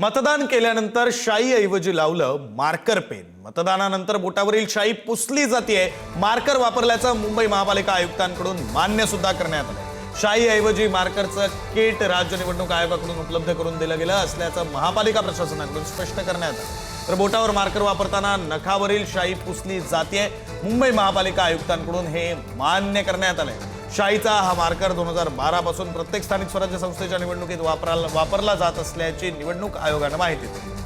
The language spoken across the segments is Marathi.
मतदान केल्यानंतर शाई ऐवजी लावलं मार्कर पेन मतदानानंतर बोटावरील शाई पुसली जाते मार्कर वापरल्याचं मुंबई महापालिका आयुक्तांकडून मान्य सुद्धा करण्यात आलं. शाई ऐवजी मार्करचं किट राज्य निवडणूक आयोगाकडून उपलब्ध करून दिलं गेलं असल्याचं महापालिका प्रशासनाकडून स्पष्ट करण्यात आलं. तर बोटावर मार्कर वापरताना नखावरील शाई पुसली जाते मुंबई महापालिका आयुक्तांकडून हे मान्य करण्यात आलंय. शाईचा हा मार्कर दोन हजार बारापासून प्रत्येक स्थानिक स्वराज्य संस्थेच्या निवडणुकीत वापराला वापरला जात असल्याची निवडणूक आयोगानं माहिती दिली.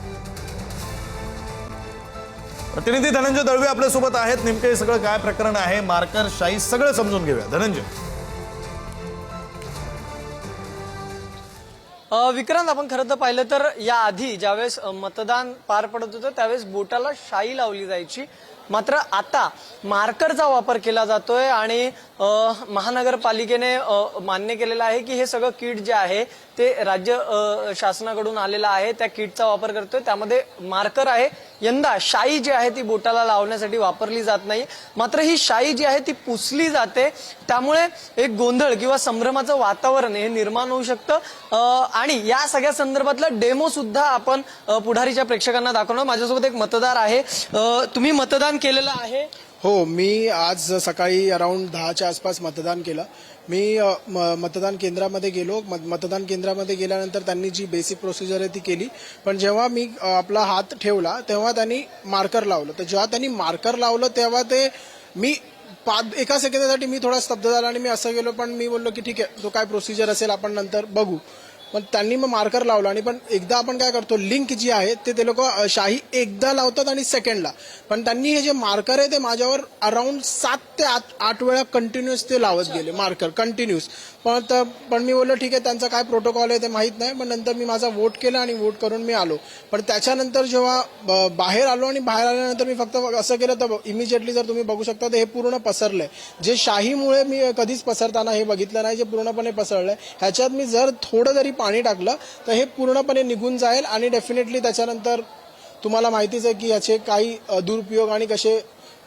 प्रतिनिधी धनंजय दळवे आपल्यासोबत आहेत. नेमकं हे सगळं काय प्रकरण आहे? मार्कर शाई सगळं समजून घेऊया. धनंजय. विक्रांत आपण खरं तर पाहिलं तर या आधी ज्यावेळेस मतदान पार पडत होतं त्यावेळेस बोटाला शाई लावली जायची. मात्र आता मार्करचा वापर केला जातोय आणि महानगरपालिकेने मान्य केलेलं आहे की हे सगळं किट जे आहे ते राज्य शासनाकडून आलेलं आहे. त्या किटचा वापर करतोय. त्यामध्ये मार्कर आहे. यंदा शाई जी आहे ती बोटाला लावण्यासाठी वापरली जात नाही. मात्र ही शाई जी आहे ती पुसली जाते. त्यामुळे एक गोंधळ किंवा संभ्रमाचं वातावरण हे निर्माण होऊ शकतं. आणि या सगळ्या संदर्भातला डेमो सुद्धा आपण पुढारीच्या प्रेक्षकांना दाखवणार. माझ्यासोबत एक मतदार आहे. तुम्ही मतदान केलेलं आहे. हो मी आज सकाळी अराऊंड दहाच्या आसपास मतदान केलं. मी म- मतदान केंद्रामध्ये गेलो. मत- मतदान केंद्रामध्ये गेल्यानंतर त्यांनी जी बेसिक प्रोसिजर आहे ती केली. पण जेव्हा मी आपला हात ठेवला तेव्हा त्यांनी मार्कर लावलं. तर जेव्हा त्यांनी मार्कर लावलं तेव्हा ते मी पाच एका सेकंदासाठी मी थोडा स्तब्ध झाला आणि मी असं गेलो. पण मी बोललो की ठीक आहे तो काय प्रोसिजर असेल आपण नंतर बघू. पण त्यांनी मग मार्कर लावला आणि पण एकदा आपण काय करतो लिंक जी आहे ते ते लोक शाही एकदा लावतात आणि सेकंडला पण त्यांनी हे जे मार्कर आहे ते माझ्यावर अराउंड सात ते आठ आठ वेळा कंटिन्युअस ते लावत गेले. मार्कर कंटिन्युअस पण तर पण मी बोललो ठीक आहे त्यांचा काय प्रोटोकॉल आहे ते माहीत नाही. पण नंतर मी माझा वोट केला आणि वोट करून मी आलो. पण त्याच्यानंतर जेव्हा ब- बाहेर आलो आणि बाहेर आल्यानंतर मी फक्त असं केलं तर इमिजिएटली जर तुम्ही बघू शकता तर हे पूर्ण पसरलंय. जे शाहीमुळे मी कधीच पसरताना हे बघितलं नाही जे पूर्णपणे पसरलंय. ह्याच्यात मी जर थोडं जरी पाणी टाकलं तर हे पूर्णपणे निघून जाईल आणि डेफिनेटली त्याच्यानंतर तुम्हाला माहितीच आहे की याचे काही दुरुपयोग आणि कसे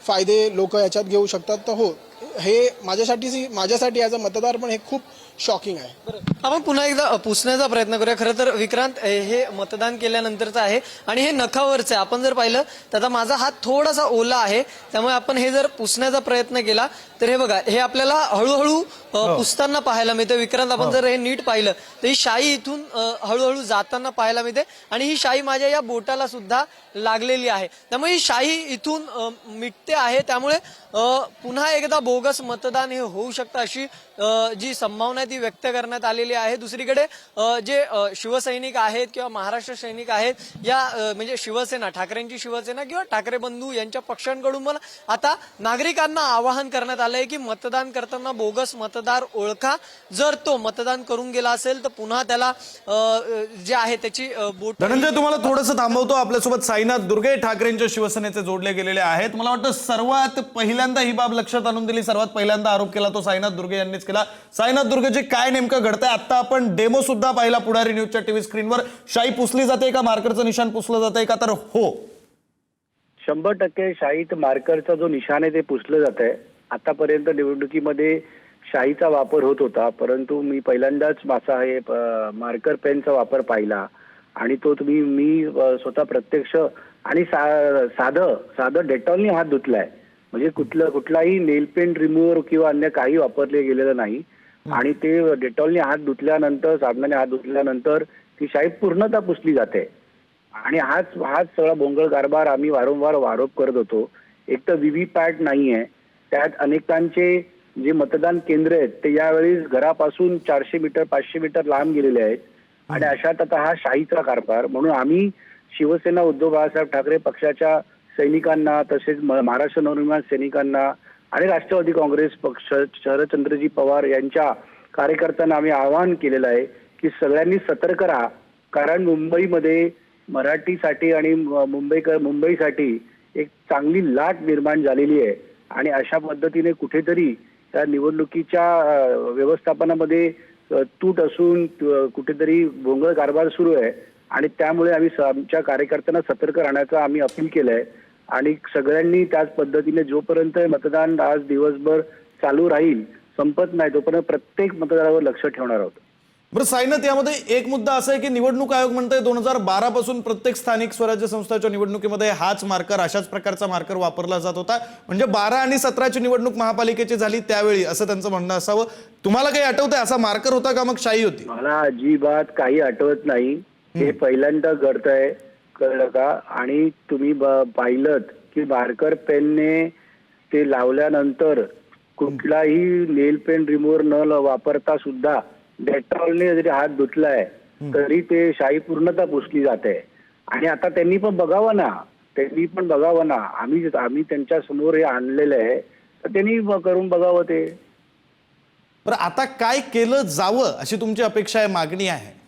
फायदे लोक याच्यात घेऊ शकतात. तर हो हे माझ्यासाठी माझ्यासाठी ॲज अ मतदार पण हे खूप शॉकिंग आहे. बरं. आपण पुन्हा एकदा पुसण्याचा प्रयत्न करूया. खरं तर विक्रांत हे मतदान केल्यानंतरचं आहे आणि हे नखावरचं आहे. आपण जर पाहिलं तर आता माझा हात थोडासा ओला आहे. त्यामुळे आपण हे जर पुसण्याचा प्रयत्न केला तर हे बघा हे आपल्याला हळूहळू अ, पुसताना पाहायला मिळतं विक्रांत आपण जर हे नीट पाहिलं तर ही शाई इथून हळूहळू जाताना पाहायला मिळते. आणि ही शाई माझ्या या बोटाला सुद्धा लागलेली आहे. त्यामुळे ही शाई इथून मिटते आहे. त्यामुळे पुन्हा एकदा बोगस मतदान हे होऊ शकतं अशी जी संभावना ती व्यक्त करण्यात आलेली आहे. दुसरीकडे जे शिवसैनिक आहेत किंवा महाराष्ट्र सैनिक आहेत या म्हणजे शिवसेना ठाकरेंची शिवसेना किंवा ठाकरे बंधू यांच्या पक्षांकडून मला आता नागरिकांना आवाहन करण्यात आलंय की मतदान करताना बोगस मतदार ओळखा. जर तो मतदान करून गेला असेल तर पुन्हा त्याला जे आहे त्याची बोट धनंजय तुम्हाला थोडंसं थांबवतो. आपल्यासोबत साईनाथ दुर्गे ठाकरेंच्या शिवसेनेचे जोडले गेलेले आहेत. मला वाटतं सर्वात पहिल्यांदा ही बाब लक्षात आणून दिली. सर्वात पहिल्यांदा आरोप केला तो साईनाथ दुर्गे यांनीच केला. साईनाथ दुर्गेचे काय नेमकं घडतंय? आता आपण डेमो सुद्धा पाहिला पुढारी न्यूजच्या टीव्ही स्क्रीनवर. शाई पुसली जाते का? मार्करचं निशाण पुसलं जातंय का? तर हो. शंभर टक्के शाईत मार्करचा जो निशाण आहे ते पुसलं जात आहे आतापर्यंत निवडणुकीमध्ये शाईचा वापर होत होता परंतु मी पहिल्यांदाच माझा हे मार्कर पेनचा वापर पाहिला. आणि तो तुम्ही मी स्वतः प्रत्यक्ष आणि सा साधं साधं डेटॉलनी हात धुतलाय. म्हणजे कुठलं कुठलाही नेल पेंट रिमूव्हर किंवा अन्य काही वापरले गेलेलं नाही. आणि ते डेटॉलने हात धुतल्यानंतर साबणाने हात धुतल्यानंतर ती शाई पूर्णतः पुसली जाते. आणि हाच हाच सगळा भोंगळ कारभार आम्ही वारंवार आरोप करत होतो. एक तर व्हीव्ही पॅट नाहीये. त्यात अनेकांचे जे मतदान केंद्र आहेत ते यावेळी घरापासून चारशे मीटर पाचशे मीटर लांब गेलेले आहेत. आणि अशात आता हा शाहीचा कारभार. म्हणून आम्ही शिवसेना उद्धव बाळासाहेब ठाकरे पक्षाच्या सैनिकांना तसेच महाराष्ट्र नवनिर्माण सैनिकांना आणि राष्ट्रवादी काँग्रेस पक्ष शरदचंद्रजी पवार यांच्या कार्यकर्त्यांना आम्ही आवाहन केलेलं आहे की सगळ्यांनी सतर्क राहा. कारण मुंबईमध्ये मराठीसाठी आणि मुंबईकर मुंबईसाठी एक चांगली लाट निर्माण झालेली आहे. आणि अशा पद्धतीने कुठेतरी त्या निवडणुकीच्या व्यवस्थापनामध्ये तूट असून कुठेतरी भोंगळ कारभार सुरू आहे. आणि त्यामुळे आम्ही स- आमच्या कार्यकर्त्यांना सतर्क राहण्याचं आम्ही अपील केलं आहे आणि सगळ्यांनी त्याच पद्धतीने जोपर्यंत मतदान आज दिवसभर चालू राहील संपत नाही तोपर्यंत प्रत्येक मतदारावर लक्ष ठेवणार आहोत. बरं साईनाथ यामध्ये एक मुद्दा असा आहे की निवडणूक आयोग म्हणतंय दोन हजार बारा पासून प्रत्येक स्थानिक स्वराज्य संस्थाच्या निवडणुकीमध्ये हाच मार्कर अशाच प्रकारचा मार्कर वापरला जात होता. म्हणजे बारा आणि सतराची निवडणूक महापालिकेची झाली त्यावेळी असं त्यांचं म्हणणं असावं. तुम्हाला काही आठवतंय असा मार्कर होता का? मग शाई होती. मला अजिबात काही आठवत नाही. हे पहिल्यांदा घडतंय कळलं का? आणि तुम्ही पाहिलं की मार्कर पेनने ते लावल्यानंतर कुठलाही नेल पेन रिमूव्हर न वापरता सुद्धा डेटॉलने जरी हात धुतलाय तरी ते शाई पूर्णतः पुसली जाते. आणि आता त्यांनी पण बघावं ना. त्यांनी पण बघावं ना. आम्ही आम्ही त्यांच्यासमोर हे आणलेलं आहे तर त्यांनी करून बघावं ते. बरं आता काय केलं जावं अशी तुमची अपेक्षा आहे मागणी आहे?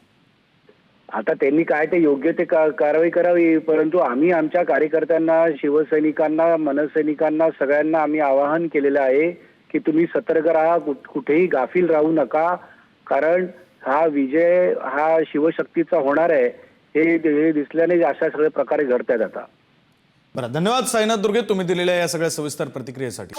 आता त्यांनी काय ते योग्य ते का- कारवाई करावी परंतु आम्ही आमच्या कार्यकर्त्यांना शिवसैनिकांना मनसैनिकांना सगळ्यांना आम्ही आवाहन केलेलं आहे की तुम्ही सतर्क राहा कुठ- कुठेही गाफील राहू नका. कारण हा विजय हा शिवशक्तीचा होणार आहे हे दिसल्याने अशा सगळ्या प्रकारे घडतायत आता. बरं धन्यवाद साईनाथ दुर्गे तुम्ही दिलेल्या या सगळ्या सविस्तर प्रतिक्रियेसाठी.